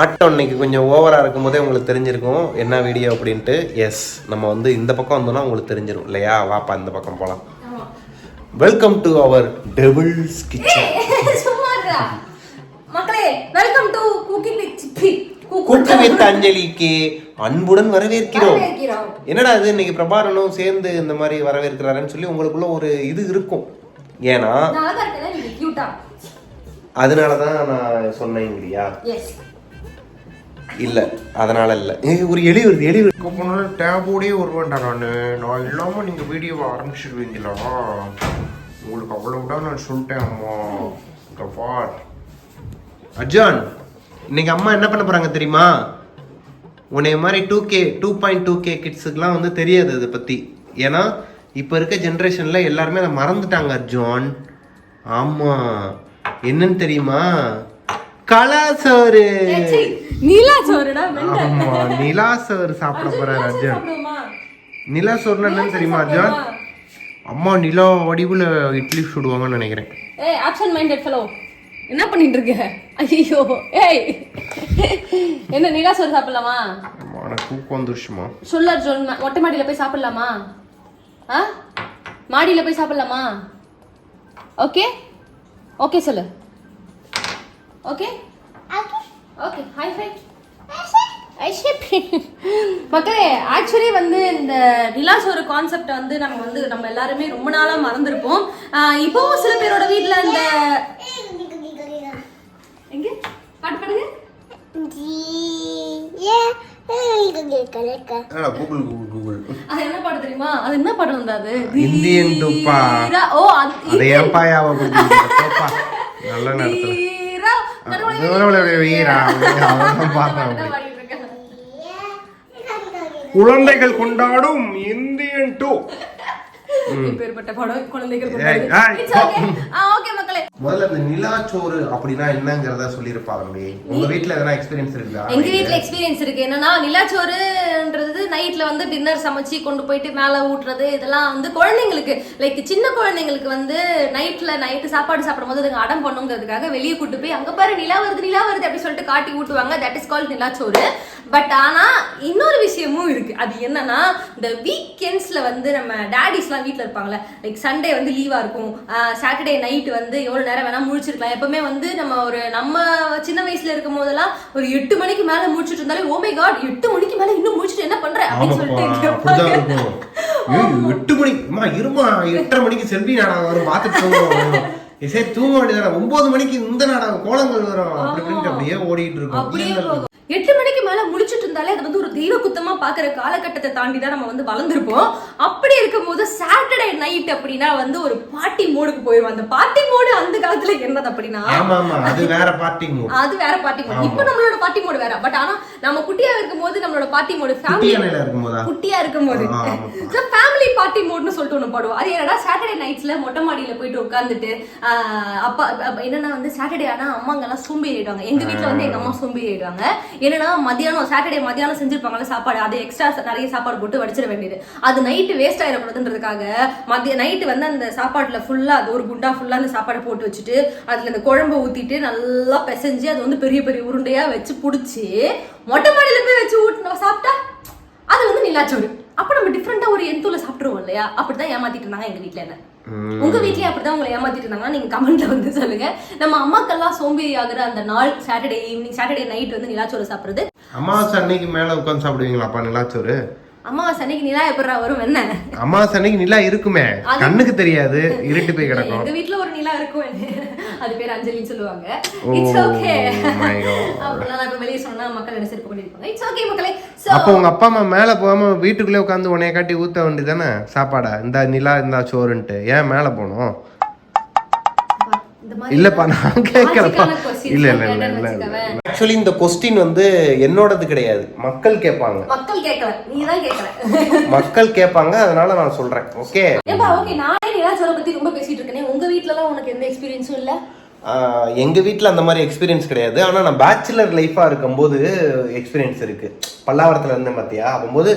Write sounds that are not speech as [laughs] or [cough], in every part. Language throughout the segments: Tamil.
ஆட்டம் இன்னைக்கு கொஞ்சம் ஓவராக இருக்கும் போதே உங்களுக்கு தெரிஞ்சிருக்கும். என்ன வீடியோ அப்படின்ட்டு? எஸ் நம்ம வந்து இந்த பக்கம் வந்தோம்னா உங்களுக்கு தெரிஞ்சிரும். இல்லையா? வாப்பா இந்த பக்கம் போகலாம் welcome to our devil's kitchen. மக்களே welcome to cooking with Chippi cook with அஞ்சலிக்கு அன்புடன் வரவேற்கிறோம். என்னடா இது? இன்னைக்கு பிரபாரனும் சேர்ந்து இந்த மாதிரி வரவேற்கிறாருன்னு சொல்லி உங்களுக்குள்ள ஒரு இது இருக்கும். ஏன்னா அதனால தான் நான் சொன்னேன் இல்லையா எஸ் இல்ல அதனால இல்ல. ஒரு எலி வருது எலி வருது. போனால டேபோடே வருவேன்டா நான். நான் இல்லாம நீங்க வீடியோவை ஆரம்பிச்சிடுவீங்களா உங்களுக்கு அவ்வளவு தான் நான் சொல்லிட்டேன் அம்மா. கபாட் அஜான் இன்னைக்கு அம்மா என்ன பண்ண போறாங்க தெரியுமா? உன்னைய மாதிரி two K two point two K கிட்ஸுக்குலாம் வந்து தெரியாது அதை பத்தி. ஏன்னா இப்போ இருக்க ஜென்ரேஷன்ல எல்லாருமே அதை மறந்துட்டாங்க அர்ஜுன். ஆமா. என்னன்னு தெரியுமா? கலாசோறு நீலா சோறுடா ஆமா நிலா சோறு சாப்பிட போறாரு அர்ஜுன். நிலா சோறுனா என்னன்னு தெரியுமா அர்ஜுன்? அம்மா நிலா வடிவுல இட்லி சுடுவாங்கன்னு நினைக்கிறேன். ஏய் ஆப்சன்ட் மைண்டட் ஃபெலோ என்ன பண்ணிட்டு இருக்க ஐயோ ஏய். என்ன நீலா சோறு சாப்பிடலாமா? எனக்கு தூக்கம் வந்துருச்சுமா. சொல்ல சொல் மொட்டை மாடியில போய் சாப்பிடலாமா? ஆ? மாடியில போய் சாப்பிடலாமா? ஓகே? ஓகே சொல்லு. ஓகே ஓகே ஹாய் ஃபை மக்களே ஆக்சுவலி வந்து இந்த நிலாஸ் ஒரு கான்செப்ட் வந்து நம்ம வந்து நம்ம எல்லாருமே ரொம்ப நாளா மறந்துருப்போம் இப்போவும் சில பேரோட வீட்ல இந்த எங்க பாட்டு பாடுங்க என்ன பாட்டு தெரியுமா அது என்ன பாட்டு வந்தா அது இந்தியன் துப்பா தீரா ஓ அது நல்ல நேரத்துல குழந்தைகள் கொண்டாடும் இந்தியன் டூ குழந்தைகள் முதல்ல இந்த நிலாச்சோறு அப்படின்னா என்னங்கிறத சொல்லியிருப்பாங்க உங்க வீட்ல எதனா எக்ஸ்பீரியன்ஸ் இருக்குதா? எங்க வீட்ல எக்ஸ்பீரியன்ஸ் இருக்கு. என்னன்னா நிலாச்சோறுன்றது நைட்ல வந்து டின்னர் சமைச்சு கொண்டு போயிட்டு மேல ஊட்டுறது இதெல்லாம் வந்து குழந்தைங்களுக்கு லைக் சின்ன குழந்தைங்களுக்கு வந்து நைட்ல நைட்டு சாப்பாடு சாப்பிடும் போது அதுங்க அடம் பண்ணுங்கிறதுக்காக வெளியே கூட்டு போய் அங்க பாரு நிலா வருது நிலா வருது அப்படி சொல்லிட்டு காட்டி ஊட்டுவாங்க. தட் இஸ் கால் நிலாச்சோறு பட் ஆனா இன்னொரு விஷயமும் இருக்கு. அது என்னன்னா இந்த வீக்கெண்ட்ஸ்ல வந்து நம்ம டேடிஸ்லாம் வீட்ல இருப்பாங்கல்ல லைக் சண்டே வந்து லீவா இருக்கும். சாட்டர்டே நைட் வந்து நேரம் வேணா முழிச்சிருக்கலாம். எப்பவுமே வந்து நம்ம ஒரு நம்ம சின்ன வயசுல இருக்கும் போதெல்லாம் ஒரு எட்டு மணிக்கு மேல முடிச்சிட்டு இருந்தாலே ஓ மை காட் எட்டு மணிக்கு மேல இன்னும் முடிச்சிட்டு என்ன பண்ற? அப்படின்னு சொல்லிட்டு எட்டு மணிக்கு அம்மா இருமா எட்டரை மணிக்கு செல்வி நாடகம் வரும் பார்த்துட்டு சரி தூங்க வேண்டியதானே ஒன்பது மணிக்கு இந்த நாடகம் கோலங்கள் வரும் அப்படி அப்படியே ஓடிட்டு இருக்கும். எட்டு மணிக்கு மேல முழிச்சிட்டு இருந்தாலே அது வந்து ஒரு தெய்வ குத்தமா பாக்குற காலகட்டத்தை தாண்டி தான் நம்ம வந்து வளர்ந்துருப்போம். அப்படி இருக்கும்போது சாட்டர்டே நைட் அப்படின்னா வந்து ஒரு பார்ட்டி மோடுக்கு போயிடும் அந்த பார்ட்டி மோடு அந்த காலத்துல என்னது அப்படின்னா அது வேற பார்ட்டி மூட் அது வேற பார்ட்டி மோடு இப்போ நம்மளோட பார்ட்டி மோடு வேற. பட் ஆனா நம்ம குட்டியா இருக்கும்போது நம்மளோட பார்ட்டி மோடு ஃபேமிலி குட்டியா இருக்கும்போது. ஸோ ஃபேமிலி பார்ட்டி மோட்னு சொல்லிட்டு ஒன்று போடுவோம். அது என்னடா சாட்டர்டே நைட்ஸ்ல மொட்டை மாடியில போயிட்டு உட்காந்துட்டு அப்பா என்னன்னா வந்து சாட்டர்டே ஆனா அம்மாங்க எல்லாம் சோம்பேறி ஆயிடுவாங்க எங்க வீட்ல வந்து எங்க அம்மா சோம்பேறி ஆயிடுவாங்க என்னன்னா மதியானம் சாட்டர்டே மதியானம் செஞ்சிருப்பாங்கல்ல சாப்பாடு அது எக்ஸ்ட்ரா நிறைய சாப்பாடு போட்டு வடிச்சிட வேண்டியது. அது நைட்டு வேஸ்ட் ஆயிடக்கூடாதுன்றதுக்காக மதிய நைட்டு வந்து அந்த சாப்பாட்டில் ஃபுல்லா அது ஒரு குண்டா ஃபுல்லா அந்த சாப்பாடை போட்டு வச்சுட்டு அதுல அந்த குழம்பு ஊத்திட்டு நல்லா பிசைஞ்சு அது வந்து பெரிய பெரிய உருண்டையா வச்சு புடிச்சு மொட்டை மாடியில போய் வச்சு ஊட்டு சாப்பிட்டா அது வந்து நிலாச்சோறு. அப்ப நம்ம டிஃப்ரெண்டா ஒரு எந்தூல சாப்பிட்டுருவோம் இல்லையா? அப்படிதான் ஏமாத்திட்டு இருந்தாங்க எங்க வீட்டில் என்ன. உங்க வீட்லயே அப்படிதான் உங்களை ஏமாத்திட்டு இருந்தாங்கன்னா நீங்க கமெண்ட்ல வந்து சொல்லுங்க. நம்ம அம்மாக்கெல்லாம் சோம்பேறி ஆகுற அந்த நாள் சாட்டர்டே ஈவினிங் சாட்டர்டே நைட் வந்து நிலாச்சோறு சாப்பிடுறது. அமாவாசை அன்னைக்கு மேல உட்காந்து சாப்பிடுவீங்களாப்பா நிலாச்சோறு? அமாவாசை அன்னைக்கு நிலா எப்படா வரும்? என்ன? அமாவாசை அன்னைக்கு நிலா இருக்குமே. கண்ணுக்கு தெரியாது. இருட்டு போய் கிடக்கும். எங்க வீட்ல ஒரு நிலா இருக்கும். அது பேர் அஞ்சலின்னு சொல்லுவாங்க. It's okay. அப்படிலாம் இப்ப வெளியே சொன்னா மக்கள் என்ன சிறப்பு பண்ணிருப்பாங்க இட்ஸ் ஓகே மக்களே. அப்போ உங்க அப்பா அம்மா மேல போகாம வீட்டுக்குள்ளே உட்காந்து உன்னைய காட்டி ஊத்த வேண்டியதானே சாப்பாடா? இந்த நிலா இந்த சோறுன்ட்டு. ஏன் மேல மாதிரி இல்லப்பா நான் கேட்கலப்பா. Questions இல்ல இல்ல இல்ல இல்ல. ஆக்சுவலி இந்த கொஸ்டின் வந்து என்னோடது கிடையாது. மக்கள் கேட்பாங்க. மக்கள் கேட்கல. நீ தான் கேட்கல. மக்கள் கேட்பாங்க அதனால நான் சொல்றேன். ஓகே ஏப்பா ஓகே நானே நிலாச்சோரை பத்தி ரொம்ப பேசிட்டு இருக்கேனே? உங்க வீட்ல எல்லாம் உனக்கு எந்த எக்ஸ்பீரியன்ஸும் இல்ல? எங்க வீட்ல அந்த மாதிரி எக்ஸ்பீரியன்ஸ் கிடையாது. ஆனா நான் பேச்சுலர் லைஃபா இருக்கும்போது எக்ஸ்பீரியன்ஸ் இருக்கு. பல்லாவரத்துல இருந்தேன் பாத்தியா? அப்போது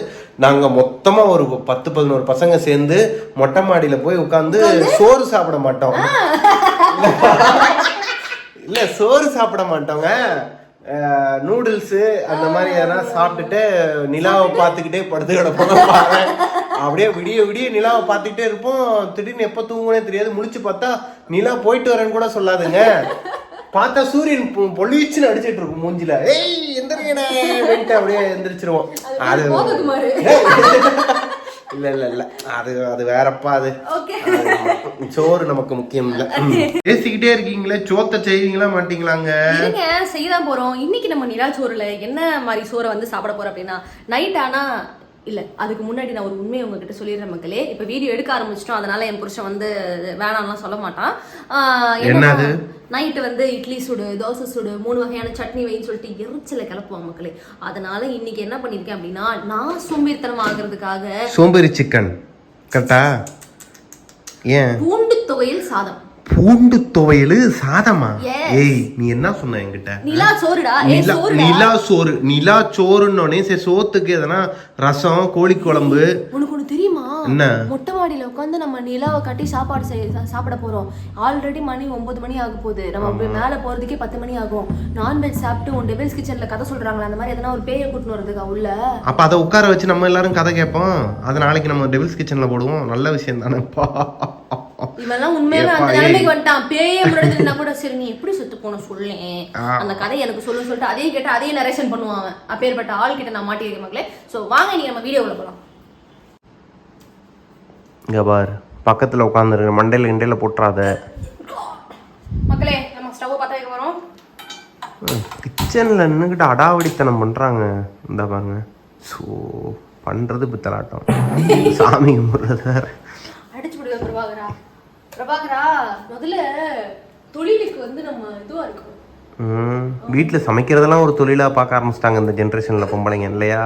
நாங்க மொத்தமா ஒரு பத்து பதினோரு பசங்க சேர்ந்து மொட்டை மாடியில போய் உட்காந்து சோறு சாப்பிட மாட்டோம். இல்ல சோறு சாப்பிட மாட்டோங்க நூடுல்ஸ் அந்த மாதிரி எதனா சாப்பிட்டுட்டு நிலாவை பார்த்துக்கிட்டே படுத்து கிடப்போம். அப்படியே விடிய விடிய நிலாவை பார்த்துக்கிட்டே இருப்போம். திடீர்னு எப்போ தூங்குனே தெரியாது. முழிச்சு பார்த்தா நிலா போயிட்டு வரேன்னு கூட சொல்லாதுங்க. பார்த்தா சூரியன் பொ- பொழிச்சுன்னு அடிச்சிட்டு இருக்கும் மூஞ்சில. ஏய் அப்படின்ட்டு அப்படியே எந்திரிச்சிருவோம். அது. இல்ல இல்ல இல்ல. அது அது வேறப்பா அது. சோறு நமக்கு முக்கியம் இல்ல. பேசிக்கிட்டே இருக்கீங்களே சோத்த செய்வீங்களா மாட்டீங்களாங்க? இருங்க செய்யதான் போறோம். இன்னைக்கு நம்ம நிலாச்சோறுல என்ன மாதிரி சோறை வந்து சாப்பிட போறோம் அப்படின்னா நைட் ஆனா இல்ல அதுக்கு முன்னாடி நான் ஒரு உண்மையை உங்ககிட்ட சொல்லிடுறேன் மக்களே. இப்ப வீடியோ எடுக்க ஆரம்பிச்சிட்டோம் அதனால என் புருஷன் வந்து வேணாம்லாம் சொல்ல மாட்டான். என்னது? நைட்டு வந்து இட்லி சுடு தோசை சுடு மூணு வகையான சட்னி வைன்னு சொல்லிட்டு எரிச்சல கிளப்புவான் மக்களே. அதனால இன்னைக்கு என்ன பண்ணிருக்கேன் அப்படின்னா நான் சோம்பேறித்தனம் ஆகிறதுக்காக சோம்பேறி சிக்கன் கரெக்டா ஏன்? பூண்டு துவையல் சாதம். பூண்டு துவையலு சாதமா. ஏய் நீ என்ன சொன்ன என்கிட்ட? நிலா சோறுடா? நிலா சோறு நிலா சோறுன்னொடனே சரி சோத்துக்கு எதனா ரசம் கோழி குழம்பு என்ன? மொட்டை மாடியில உட்காந்து நம்ம நிலாவை கட்டி சாப்பாடு செய் சா- சாப்பிட போறோம். ஆல்ரெடி மணி ஒன்பது மணி ஆக போகுது. நம்ம மேல போறதுக்கே பத்து மணி ஆகும். நான்வெஜ் சாப்பிட்டு உன் டெபிள்ஸ் கிச்சன்ல கதை சொல்றாங்களா அந்த மாதிரி எதனா ஒரு பேயை கூட்டின்னு வரதுக்கா உள்ள? அப்ப அதை உட்கார வச்சு நம்ம எல்லாரும் கதை கேட்போம். அது நாளைக்கு நம்ம டெபிள்ஸ் கிச்சன்ல போடுவோம். நல்ல விஷயம் தானேப்பா. இவெல்லாம் உண்மையாவே ஏப்பா, அந்த. நிலைமைக்கு வந்துட்டான். பேயே முன்னாடி கூட சரி நீ எப்படி செத்து போன சொல்லேன். அந்த கதை எனக்கு சொல்லு சொல்லிட்டு அதே கேட்டு அதே நரேஷன் பண்ணுவான் அப்பேற்பட்ட ஆள் கிட்ட நான் மாட்டியிருக்கேன் மக்களே. சோ வாங்க நீ நம்ம வீடியோக்குள்ள போலாம். இங்க பார். பக்கத்துல உட்காந்துருக்க மண்டையில கிண்டையில போட்டுறாத. மக்களே நம்ம ஸ்டவ் வைக்க போறோம். கிச்சன்ல நின்னுக்கிட்டு அடாவடித்தனம் பண்றாங்க. இந்த பாருங்க. ஸோ பண்றது பித்தலாட்டம். சாமி கும்பிட்றது. வேற அடிச்சு விடுங்க பிரபாகரா. பிரபாகரா முதல்ல தொழிலுக்கு வந்து நம்ம இதுவா இருக்கணும். ம், வீட்ல சமைக்கிறதெல்லாம் ஒரு தொழிலா பார்க்க ஆரம்பிச்சிட்டாங்க இந்த ஜென்ரேஷன்ல பொம்பளைங்க இல்லையா?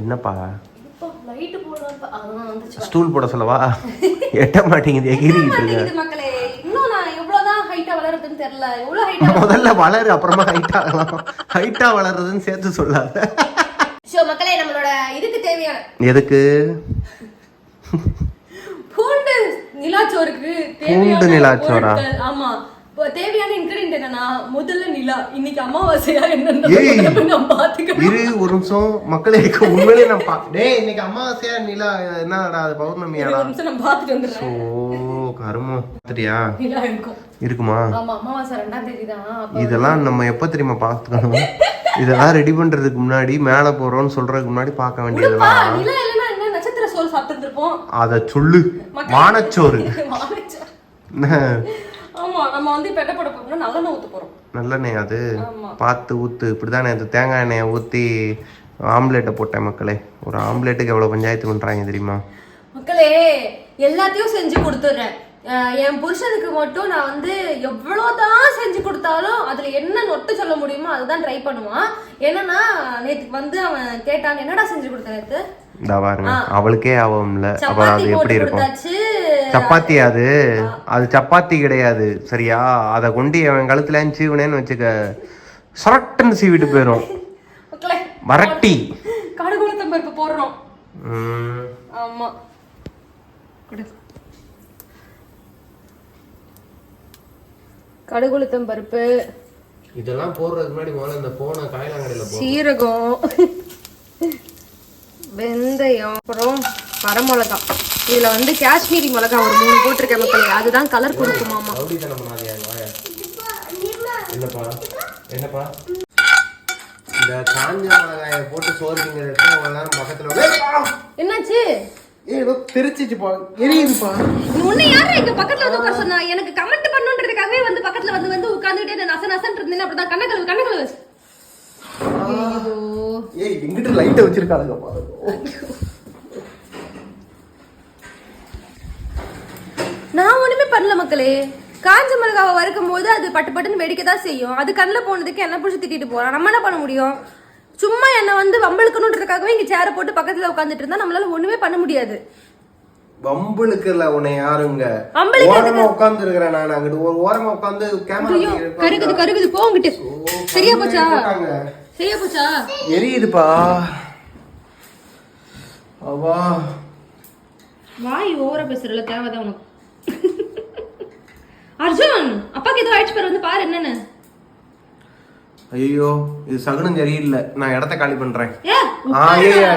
என்னப்பா இப்போ லைட் போடலாம் அதான் வந்துச்சு ஸ்டூல் போட சொல்லவா? எட்ட மாட்டேங்குது எகிரிக்கிட்டு இருக்க. மக்களே. இன்னும் நான் எவ்வளவுதான் ஹைட்டா வளருதுன்னு தெரியல. எவ்வளவு ஹைட்டா முதல்ல வளரு அப்புறமா ஹைட் ஆகலாம். ஹைட்டா வளருதுன்னு சேர்த்து சொல்லாத. ஷோ மக்களே நம்மளோட இதுக்கு தேவையான எதுக்கு? பூண்டு நிலாச்சோறுக்கு பூண்டு நிலாச்சோறா? பொருட்கள், ஆமா. தேவையான இன்கிரீடியன்ட் என்னன்னா முதல்ல நிலா. இன்னைக்கு அமாவாசையா என்னன்னு நான் பாத்துக்கணும் இரு ஒரு நிமிஷம் மக்களே உண்மையிலே நான் பா டேய் இன்னைக்கு அமாவாசையா நிலா என்னடா அது பௌர்ணமியாடா? நான் பாத்துட்டு வந்துடுறேன். ஓ கருமம். பார்த்துட்டியா? இருக்கும். இதெல்லாம் நம்ம எப்போ தெரியுமா பார்த்துக்கணும்? இதெல்லாம் ரெடி பண்றதுக்கு முன்னாடி மேலே போறோம்னு சொல்றதுக்கு முன்னாடி பார்க்க வேண்டியதெல்லாம் அதை சொல்லு. வானச்சோறு. [laughs] [laughs] ஆமா நம்ம வந்து இப்ப என்ன பண்ண போறோம்னா நல்லெண்ணெய் ஊத்த போறோம். நல்லெண்ணெய் அது. பார்த்து ஊத்து. இப்படிதானே அது தேங்காய் எண்ணெயை ஊற்றி ஆம்லேட்டை போட்டேன் மக்களே. ஒரு ஆம்லேட்டுக்கு எவ்வளோ பஞ்சாயத்து பண்ணுறாங்க தெரியுமா? மக்களே எல்லாத்தையும் செஞ்சு கொடுத்துட்றேன். என் புருஷனுக்கு மட்டும் நான் வந்து எவ்வளவுதான் செஞ்சு கொடுத்தாலும் அதுல என்ன நொட்டு சொல்ல முடியுமோ அதுதான் ட்ரை பண்ணுவான். என்னன்னா நேத்துக்கு வந்து அவன் கேட்டான் என்னடா செஞ்சு கொடுத்த நேத்து? இந்த பாருங்க. அவளுக்கே ஆகும்ல அப்போ சப்பாத்தி அது எப்படி இருக்கும்? சப்பாத்தி அது அது. சப்பாத்தி கிடையாது. சரியா? அதை கொண்டு அவன் கழுத்துல சீவனேன்னு வச்சுக்க சொரட்டுன்னு சீவிட்டு போயிடும் வரட்டி. கடுகுளத்தம் பருப்பு போடுறோம். ஆமா. கொடு. கடுகுளுத்தம் பருப்பு. இதெல்லாம் போடுறதுக்கு முன்னாடி முதல்ல இந்த போனை காயலாங்கடையில் போ சீரகம். வெந்தயம் அப்புறம் வரமிளகா. இதுல வந்து காஷ்மீரி மிளகா ஒரு மூணு போட்டிருக்கேன் மக்களே. அதுதான் கலர் கொடுக்குமாமா என்னப்பா? இந்த காஞ்ச மிளகாயை போட்டு சோறு நேரம் பக்கத்தில் என்னாச்சு? ஏதோ தெரிச்சிச்சுப்பா. எரியுதுப்பா. உன்னை எங்க பக்கத்துல வந்து உட்கார சொன்னா? எனக்கு கமெண்ட் பண்ணுன்றதுக்காகவே வந்து பக்கத்துல வந்து வந்து உட்கார்ந்துட்டே நச நசன் இருந்தேன் அப்படிதான் கண்ணக்கழுவு கண்ணக்கழுவு ஏய் எங்கிட்ட லைட்டை வச்சிருக்காளுங்கப்பா நான் ஒண்ணுமே பண்ணல மக்களே. காஞ்ச மிளகாவை வறுக்கும் போது அது பட்டு பட்டுன்னு வெடிக்க தான் செய்யும். அது கண்ணில் போனதுக்கு என்ன பிடிச்சி திட்டிட்டு போறான். நம்ம என்ன பண்ண முடியும்? சும்மா என்னை வந்து வம்பளுக்கணுன்றதுக்காகவே இங்க சேரை போட்டு பக்கத்துல உட்காந்துட்டு இருந்தா நம்மளால ஒண்ணுமே பண்ண முடியாது. வம்புளுக்குல உன்னை யாருங்க? ஓரமா உட்கார்ந்து இருக்கிறேன் நான் அங்கிட்டு. ஒரு ஓரமா உட்கார்ந்து கேமரா கருகுது கருகுது போங்கிட்டு சரியா போச்சா? சரியா போச்சா? எரியுதுப்பா. அவா வாய் ஓவரா பேசுறல தேவைதான் உனக்கு. அர்ஜுன் அப்பா உடம்புக்கு ஏதோ ஆயிடுச்சு பாரு வந்து பாரு என்னன்னு. ஐயோ இது சகுனம் சரியில்லை. நான் இடத்த காலி பண்றேன்.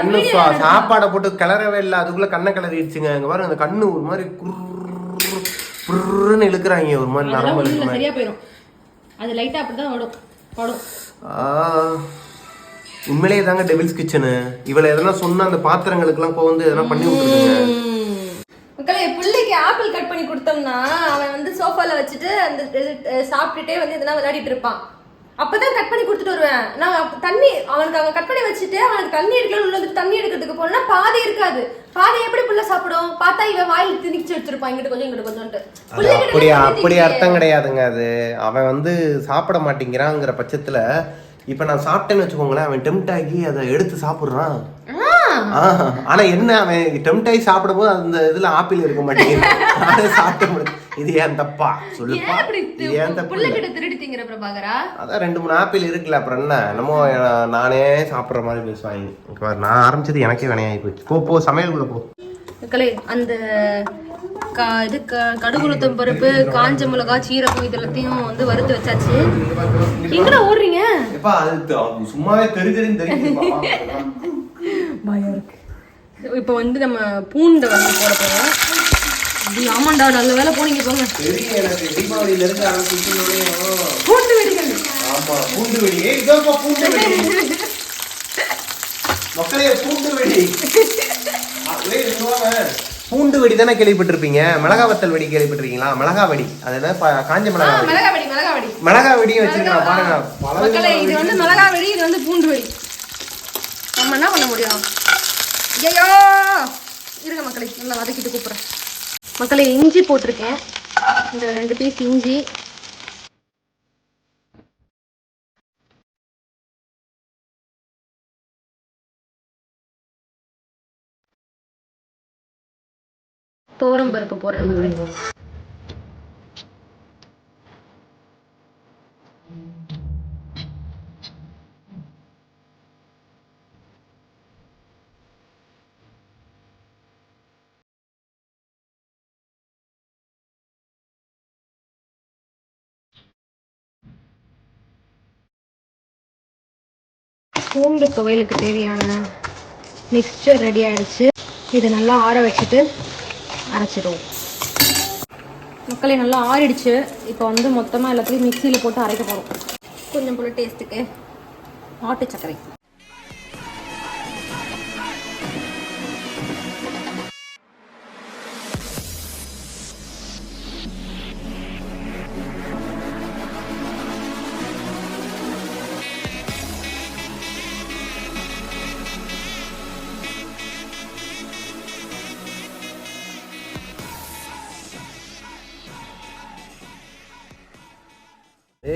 இன்னும் சாப்பாடை போட்டு கிளறவே இல்லை. அதுக்குள்ள கண்ணை கிளறிடுச்சுங்க. இங்க பாருங்க அந்த கண்ணு ஒரு மாதிரி குர்ரு, புர்ருன்னு இழுக்கிறாங்க. ஒரு மாதிரி நரம்பு. சரியா போயிடும் அது லைட்டா அப்படிதான் ஓடும். உண்மையிலேயே தாங்க டெவில்ஸ் கிச்சனு இவளை எதனா சொன்னா அந்த பாத்திரங்களுக்குலாம் இப்போ வந்து எதனா பண்ணி விட்டுருங்க மக்களே பிள்ளைக்கு ஆப்பிள் கட் பண்ணி கொடுத்தோம்னா அவன் வந்து சோஃபால வச்சுட்டு அந்த சாப்பிட்டுட்டே வந்து எதனா விளையாடிட்டு இருப்பான். அப்பதான் கட் பண்ணி கொடுத்துட்டு வருவேன். நான் தண்ணி அவனுக்கு அவன் கட் பண்ணி வச்சுட்டு அவனுக்கு தண்ணி எடுக்கல உள்ள வந்துட்டு தண்ணி எடுக்கிறதுக்கு போனா பாதி இருக்காது. பாதி எப்படி புள்ள சாப்பிடும்? பார்த்தா இவன் வாயில் திணிச்சு வச்சிருப்பான். இங்கிட்டு கொஞ்சம் இங்கிட்டு புள்ளைகிட்ட அப்படி அப்படி அர்த்தம் கிடையாதுங்க அது. அவன் வந்து சாப்பிட மாட்டேங்கிறாங்கிற பட்சத்துல இப்ப நான் சாப்பிட்டேன்னு வச்சுக்கோங்களேன் அவன் டெம்ட் ஆகி அதை எடுத்து சாப்பிடுறான். ஆனா என்ன அவன் டெம்ட் ஆகி சாப்பிடும்போது அந்த இதுல ஆப்பிள் இருக்க மாட்டேங்குது. சாப்பிட முடியும் இது ஏன் தப்பா? சொல்லுப்பா ஏன் தப்பு புள்ள கிட்ட திருடி திங்கிற பிரபாகரா? அதான் ரெண்டு மூணு ஆப்பிள் இருக்குல்ல அப்புறம் என்ன? என்னமோ நானே சாப்பிடுற மாதிரி பேசுவாங்க. நான் ஆரம்பிச்சது எனக்கே வினையாகி போச்சு போ போ சமையலுக்குள்ள போ. மக்களே அந்த க இது க கடுகுளுத்தம் பருப்பு காஞ்ச மிளகா சீரகம் இது எல்லாத்தையும் வந்து வறுத்து வச்சாச்சு. எங்கடா ஓடுறீங்க? எப்பா அது த- சும்மாவே தெரி தெரியும் தெரியும் [laughs] பயம் இருக்கு. இப்போ வந்து நம்ம பூண்டை வந்து போட போறோம். அப்படி ஆமாண்டா நல்ல வேலை போனீங்க போங்க தெரியும் எனக்கு தீபாவளியில இருந்து ஆரம்பிச்சு பூண்டு ஆமா பூண்டு வெடி. ஏய் இதோப்பா பூண்டு வெடி. மக்களே பூண்டு வெடி. பூண்டு வெடி தானே கேள்விப்பட்டிருப்பீங்க? மிளகா வத்தல் வெடி கேள்விப்பட்டிருக்கீங்களா? மிளகா வெடி. அது காஞ்ச மிளகா வெடி. மிளகா வெடி வச்சிருக்கான் பாருங்க. இது வந்து மிளகா வெடி இது வந்து பூண்டு வெடி. நம்ம என்ன பண்ண முடியும்? ஐயோ இருங்க மக்களே நல்லா வதக்கிட்டு கூப்பிடுறேன். மக்களை இஞ்சி போட்டிருக்கேன். இந்த ரெண்டு பீஸ் இஞ்சி. தோரம் பருப்பு போடுறேன் பூண்டு துவையலுக்கு தேவையான மிக்சர் ரெடி ஆயிடுச்சு. இதை நல்லா ஆற வச்சுட்டு அரைச்சிடுவோம். மக்களே நல்லா ஆறிடுச்சு. இப்போ வந்து மொத்தமாக எல்லாத்தையும் மிக்சியில் போட்டு அரைக்க போகிறோம் கொஞ்சம் போல டேஸ்ட்டுக்கு ஆட்டு சர்க்கரை.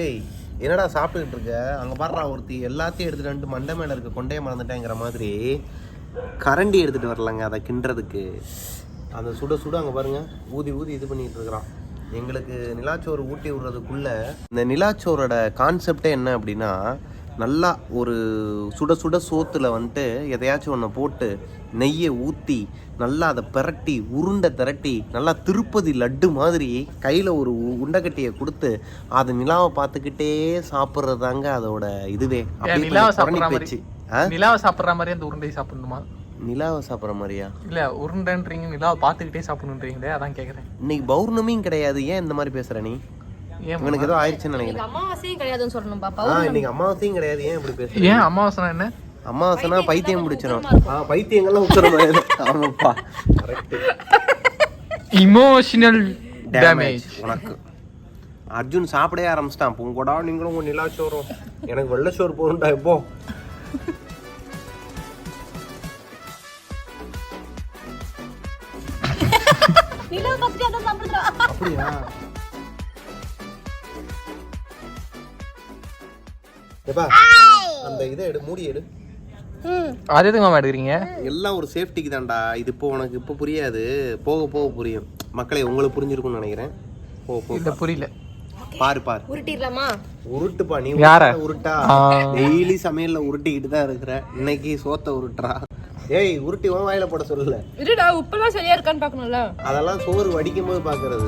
ஏய் என்னடா சாப்பிட்டுக்கிட்டு இருக்க? அங்கே பாடுறா ஒருத்தி எல்லாத்தையும் எடுத்துகிட்டு வந்துட்டு மண்டை மேலே இருக்க கொண்டே மறந்துட்டேங்கிற மாதிரி கரண்டி எடுத்துகிட்டு வரலங்க அதை கிண்டுறதுக்கு. அந்த சுட சுட அங்கே பாருங்க ஊதி ஊதி இது பண்ணிகிட்டு இருக்கிறான். எங்களுக்கு நிலாச்சோறு ஊட்டி விடுறதுக்குள்ளே இந்த நிலாச்சோரோட கான்செப்டே என்ன அப்படின்னா நல்லா ஒரு சுட சுட சோத்துல வந்துட்டு எதையாச்சும் ஒன்று போட்டு நெய்யை ஊற்றி நல்லா அதை பிரட்டி உருண்டை திரட்டி நல்லா திருப்பதி லட்டு மாதிரி கையில் ஒரு உண்டைக்கட்டியை கொடுத்து அது நிலாவை பார்த்துக்கிட்டே சாப்பிட்றதாங்க அதோட இதுவே. பேச்சு. நிலாவை சாப்பிடுற மாதிரி அந்த உருண்டையை சாப்பிடணுமா? நிலாவை சாப்பிட்ற மாதிரியா? இல்ல உருண்டைன்றீங்க நிலாவை பார்த்துக்கிட்டே சாப்பிடணுன்றீங்களே அதான் கேக்குறேன். இன்னைக்கு பௌர்ணமியும் கிடையாது. ஏன் இந்த மாதிரி பேசுற நீ? இவனுக்கு ஏதோ ஆயிடுச்சுன்னு நினைக்கிறேன். அமாவாசையும் கிடையாதுன்னு சொல்லணும் பாப்பா. ஆ இன்னைக்கு அமாவாசையும் கிடையாது. ஏன் இப்படி பேசுற ஏன் அமாவாசை என்ன? அமாவாசைனா பைத்தியம் பிடிச்சிடும் ஆ பைத்தியங்கள்லாம் உத்தர மாதிரி ஆமாப்பா. கரெக்ட் இமோஷனல் டேமேஜ் உனக்கு. அர்ஜுன் சாப்பிடவே ஆரம்பிச்சிட்டான். பூங்கோடா நீங்களும் உங்க நிலா சோறும். எனக்கு வெள்ளை சோறு அதான் சாப்பிடுறா? அப்படியா? எப்பா அந்த இதை எடு மூடி எடு. அது எதுக்கு மாமா எடுக்கிறீங்க? எல்லாம் ஒரு சேஃப்டிக்கு தான்டா. இது இப்போ உனக்கு இப்போ புரியாது. போக போக புரியும். மக்களை உங்களுக்கு புரிஞ்சிருக்கும்னு நினைக்கிறேன். போ போ இல்ல புரியல. பாரு பாரு. உருட்டிடலாமா? உருட்டுப்பா நீ யார? உருட்டா. டெய்லி சமையல்ல உருட்டிக்கிட்டு தான் இருக்கிற. இன்னைக்கு சோத்த உருட்டுறா. ஏய் உருட்டி உன் வாயில போட சொல்லல. இருடா உப்பெல்லாம் சரியா இருக்கான்னு பார்க்கணும்ல. அதெல்லாம் சோறு வடிக்கும் போது பாக்குறது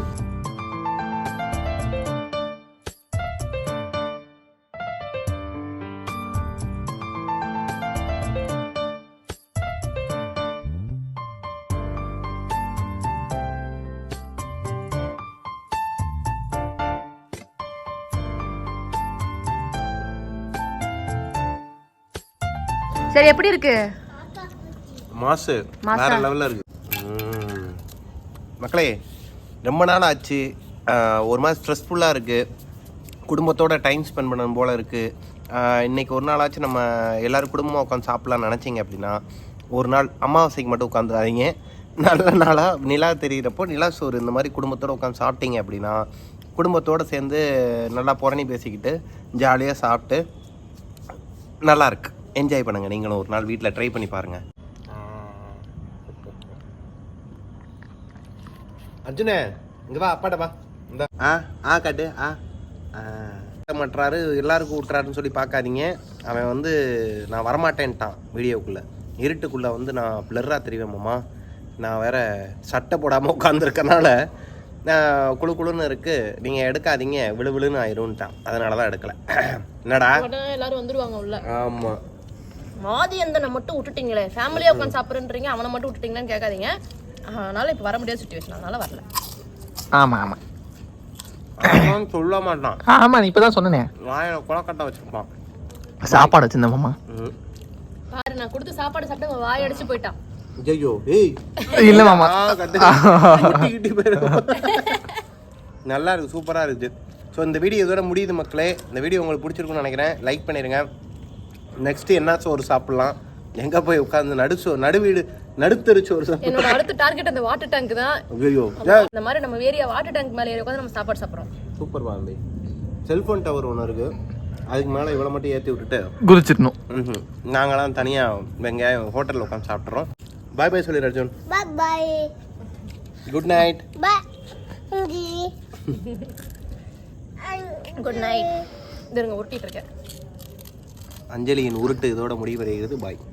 சரி எப்படி இருக்கு? மாசு? வேற லெவலில் இருக்கு. ம். மக்களே ரொம்ப நாள் ஆச்சு. ஒரு மாதிரி ஸ்ட்ரெஸ்ஃபுல்லாக இருக்குது குடும்பத்தோட டைம் ஸ்பெண்ட் பண்ணணும் போல் இருக்குது இன்னைக்கு ஒரு நாளாச்சும் நம்ம எல்லோரும் குடும்பமாக உட்காந்து சாப்பிட்லாம்னு நினச்சிங்க அப்படின்னா ஒரு நாள் அமாவாசைக்கு மட்டும் உட்காந்துடாதீங்க நல்ல நாளாக நிலா தெரிகிறப்போ நிலா சோறு இந்த மாதிரி குடும்பத்தோடு உட்காந்து சாப்பிட்டீங்க அப்படின்னா குடும்பத்தோடு சேர்ந்து நல்லா புரணி பேசிக்கிட்டு ஜாலியாக சாப்பிட்டு நல்லா இருக்கு. என்ஜாய் பண்ணுங்கள் நீங்களும் ஒரு நாள் வீட்டில் ட்ரை பண்ணி பாருங்கள் அர்ஜுனே இங்க வா அப்பாட்ட வா. இந்த. ஆ ஆ காட்டு ஆ. மாட்றாரு எல்லாருக்கும் விட்றாருன்னு சொல்லி பார்க்காதீங்க. அவன் வந்து நான் வரமாட்டேன்ட்டான் வீடியோக்குள்ளே. இருட்டுக்குள்ளே வந்து நான் பிளர்ராக தெரிவேன் மாமா. நான் வேற சட்டை போடாமல் உட்காந்துருக்கனால நான் குழு குழுன்னு இருக்கு. நீங்கள் எடுக்காதீங்க விழு விழுன்னு ஆயிரும்ட்டான். அதனால தான் எடுக்கல. [clears throat] என்னடா? எல்லாரும் வந்துருவாங்க உள்ள. ஆமாம் மாதி எந்தனை மட்டும் விட்டுட்டீங்களே? ஃபேமிலியா உட்காந்து சாப்பிடுறீங்க அவனை மட்டும் விட்டுட்டீங்களான்னு கேட்காதீங்க. அதனால இப்ப வர முடியாத சுச்சுவேஷன் அதனால வரல. ஆமா ஆமா. அவன் சொல்ல மாட்டான். ஆமா நீ இப்பதான் சொன்னனே. வாயில குளக்கட்டை வச்சிருப்பான். சாப்பாடு வச்சிருந்தேன் மாமா. ம். பாரு நான் கொடுத்து சாப்பாடு சாப்பிட்டு வாய் அடிச்சு போயிட்டான். ஐயோ ஏய். இல்ல மாமா. நல்லா இருக்கு சூப்பரா இருக்கு. ஸோ இந்த வீடியோ இதோட முடியுது மக்களே. இந்த வீடியோ உங்களுக்கு பிடிச்சிருக்கும்னு நினைக்கிறேன். லைக் பண்ணிருங்க. நெக்ஸ்ட் என்ன சோறு சாப்பிடலாம்? எங்க போய் உட்காந்து நடு சோ நடுவீடு நடுத்தரு சோறு சாப்பிடலாம்? என்னோட அடுத்த டார்கெட் அந்த வாட்டர் டேங்க் தான். ஐயோ இந்த மாதிரி நம்ம ஏரியா வாட்டர் டேங்க் மேலே ஏறி உட்காந்து நம்ம சாப்பாடு சாப்பிடுறோம். சூப்பர் பாம்பே செல்போன் டவர் ஒன்று இருக்கு. அதுக்கு மேலே இவ்வளோ மட்டும் ஏற்றி விட்டுட்டு. குதிச்சிடணும். ம்ஹும். நாங்களாம் தனியாக வெங்காயம் ஹோட்டலில் உட்காந்து சாப்பிட்றோம் பாய் பாய் சொல்லி Arjun. Bye bye. Good night Bye. Good night இது ஒட்டிட்டு இருக்கேன். அஞ்சலியின் உருட்டு இதோட முடிவடைகிறது. பாய்.